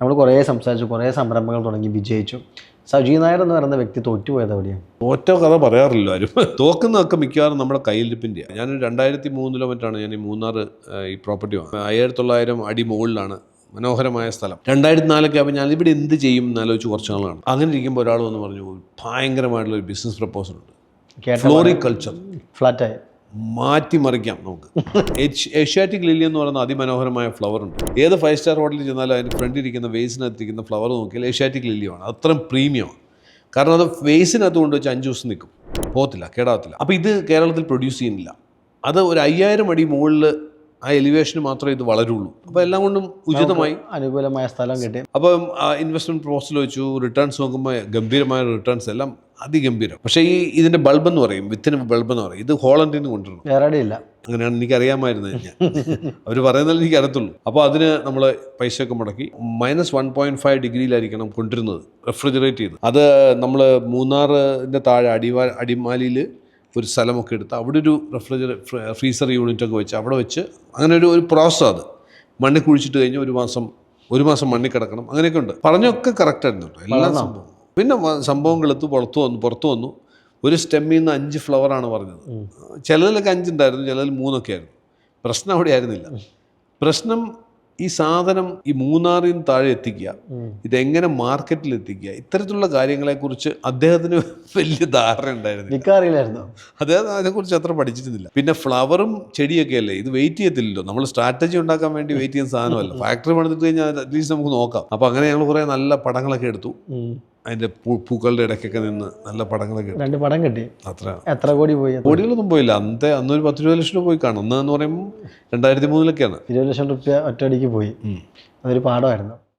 നമ്മൾ കുറേ സംസാരിച്ചു കുറേ സംരംഭങ്ങൾ തുടങ്ങി വിജയിച്ചു. സജി നായർ എന്ന് പറയുന്ന വ്യക്തി തോറ്റുപോയത് എവിടെയാണ് തോറ്റോ കഥ പറയാറില്ല ആരും. തോക്കുന്നതൊക്കെ മിക്കവാറും നമ്മുടെ കയ്യിലിപ്പിന്റെ ഞാൻ രണ്ടായിരത്തി മൂന്നിലോ മറ്റാണ് ഞാൻ ഈ മൂന്നാർ ഈ പ്രോപ്പർട്ടി ആയിരത്തി തൊള്ളായിരം അടി മുകളിലാണ് മനോഹരമായ സ്ഥലം. രണ്ടായിരത്തി നാലൊക്കെ ആകുമ്പോൾ ഞാൻ ഇവിടെ എന്ത് ചെയ്യും എന്നാലോചിച്ച് കുറച്ച് നാളാണ്. അങ്ങനെ ഇരിക്കുമ്പോൾ ഒരാൾ വന്ന് പറഞ്ഞു ഭയങ്കരമായിട്ടുള്ള ഒരു ബിസിനസ് പ്രപ്പോസൽ ഉണ്ട്. ഫ്ലോറിക്കൾച്ചർ ഫ്ലോറികൾച്ചർ ഫ്ലാറ്റായി. മാറ്റിമറിക്കാം നമുക്ക്. ഏഷ്യ- ഏഷ്യാറ്റിക് ലില്ലി എന്ന് പറയുന്ന അതിമനോഹരമായ ഫ്ലവർ ഉണ്ട്. ഏത് ഫൈവ് സ്റ്റാർ ഹോട്ടലിൽ ചെന്നാലും അതിന് ഫ്രണ്ടിൽ ഇരിക്കുന്ന വേസിനകത്തിരിക്കുന്ന ഫ്ലവർ നോക്കിയാൽ ഏഷ്യാറ്റിക് ലില്ലിയാണ് അത്രയും പ്രീമിയമാണ് കാരണം അത് വേസിനകത്ത് കൊണ്ട് വെച്ച് അഞ്ച് ദിവസം നിൽക്കും. പോകത്തില്ല കേടാകത്തില്ല. അപ്പോൾ ഇത് കേരളത്തിൽ പ്രൊഡ്യൂസ് ചെയ്യുന്നില്ല. അത് ഒരു അയ്യായിരം അടി മുകളിൽ ആ എലിവേഷന് മാത്രമേ ഇത് വളരുള്ളൂ. അപ്പോൾ എല്ലാം കൊണ്ടും ഉചിതമായി അനുകൂലമായ സ്ഥലം കിട്ടി. അപ്പം ഇൻവെസ്റ്റ്മെന്റ് പ്രോസസ്സിൽ വെച്ചു റിട്ടേൺസ് നോക്കുമ്പോൾ ഗംഭീരമായ റിട്ടേൺസ് എല്ലാം അതിഗംഭീരം. പക്ഷേ ഈ ഇതിന്റെ ബൾബ് എന്ന് പറയും വിത്തിന് ബൾബ് എന്ന് പറയും. ഇത് ഹോളണ്ടിൽ നിന്ന് കൊണ്ടുവരണം. വേറെ ഇല്ല അങ്ങനെയാണ് എനിക്ക് അറിയാമായിരുന്നത് ഞാൻ. അവർ പറയുന്നതിൽ എനിക്ക് അറിയത്തുള്ളൂ അപ്പോൾ അതിന് നമ്മൾ പൈസയൊക്കെ മുടക്കി മൈനസ് വൺ പോയിന്റ് ഫൈവ് ഡിഗ്രിയിലായിരിക്കണം കൊണ്ടിരുന്നത് റെഫ്രിജറേറ്റ് ചെയ്ത്. അത് നമ്മൾ മൂന്നാറിന്റെ താഴെ അടിവാ അടിമാലിയിൽ ഒരു സ്ഥലമൊക്കെ എടുത്ത് അവിടെ ഒരു റെഫ്രിജറ ഫ്രീസർ യൂണിറ്റൊക്കെ വെച്ച് അവിടെ വെച്ച് അങ്ങനെ ഒരു ഒരു പ്രോസസ്സ് അത്. മണ്ണിൽ കുഴിച്ചിട്ട് കഴിഞ്ഞ് ഒരു മാസം ഒരു മാസം മണ്ണിൽ കിടക്കണം അങ്ങനെയൊക്കെ ഉണ്ട്. പറഞ്ഞൊക്കെ കറക്റ്റ് ആയിരുന്നു കേട്ടോ. എല്ലാ സംഭവം പിന്നെ സംഭവങ്ങൾ സംഭവങ്ങളെത്തു പുറത്തു വന്നു പുറത്തു വന്നു. ഒരു സ്റ്റെമ്മിൽ നിന്ന് അഞ്ച് ഫ്ലവറാണ് പറഞ്ഞത്. ചിലതിലൊക്കെ അഞ്ചുണ്ടായിരുന്നു ചിലതിൽ മൂന്നൊക്കെ ആയിരുന്നു. പ്രശ്നം അവിടെ ആയിരുന്നില്ല. പ്രശ്നം ഈ സാധനം ഈ മൂന്നാറിൽ നിന്ന് താഴെ എത്തിക്കുക. ഇതെങ്ങനെ മാർക്കറ്റിൽ എത്തിക്കുക. ഇത്തരത്തിലുള്ള കാര്യങ്ങളെക്കുറിച്ച് അദ്ദേഹത്തിന് വലിയ ധാരണ ഉണ്ടായിരുന്നു വിൽക്കാറില്ലായിരുന്നു അദ്ദേഹം അതിനെക്കുറിച്ച് അത്ര പഠിച്ചിരുന്നില്ല. പിന്നെ ഫ്ലവറും ചെടിയൊക്കെ അല്ലേ? ഇത് വെയിറ്റ് ചെയ്യത്തില്ലല്ലോ. നമ്മൾ സ്ട്രാറ്റജി ഉണ്ടാക്കാൻ വേണ്ടി വെയിറ്റ് ചെയ്യുന്ന സാധനമല്ല. ഫാക്ടറി പണിതിട്ട് കഴിഞ്ഞാൽ അറ്റ്ലീസ്റ്റ് നമുക്ക് നോക്കാം. അപ്പോൾ അങ്ങനെ ഞങ്ങൾ കുറേ നല്ല പടങ്ങളൊക്കെ എടുത്തു. ഉം. അതിന്റെ പൂക്കളുടെ ഇടയ്ക്കൊക്കെ നിന്ന് നല്ല പടങ്ങളൊക്കെ രണ്ട് പടം കിട്ടി. അത്ര. എത്ര കോടി പോയി? കോടികളൊന്നും പോയില്ല. അന്നത്തെ അന്നൊരു പത്ത് ഇരുപത് ലക്ഷം രൂപ പോയി കാണും. അന്ന് എന്ന് പറയുമ്പോൾ രണ്ടായിരത്തി മൂന്നിലൊക്കെയാണ്. ഇരുപത് ലക്ഷം റുപ്യ ഒറ്റയടിക്ക് പോയി. അതൊരു പാഠമായിരുന്നു.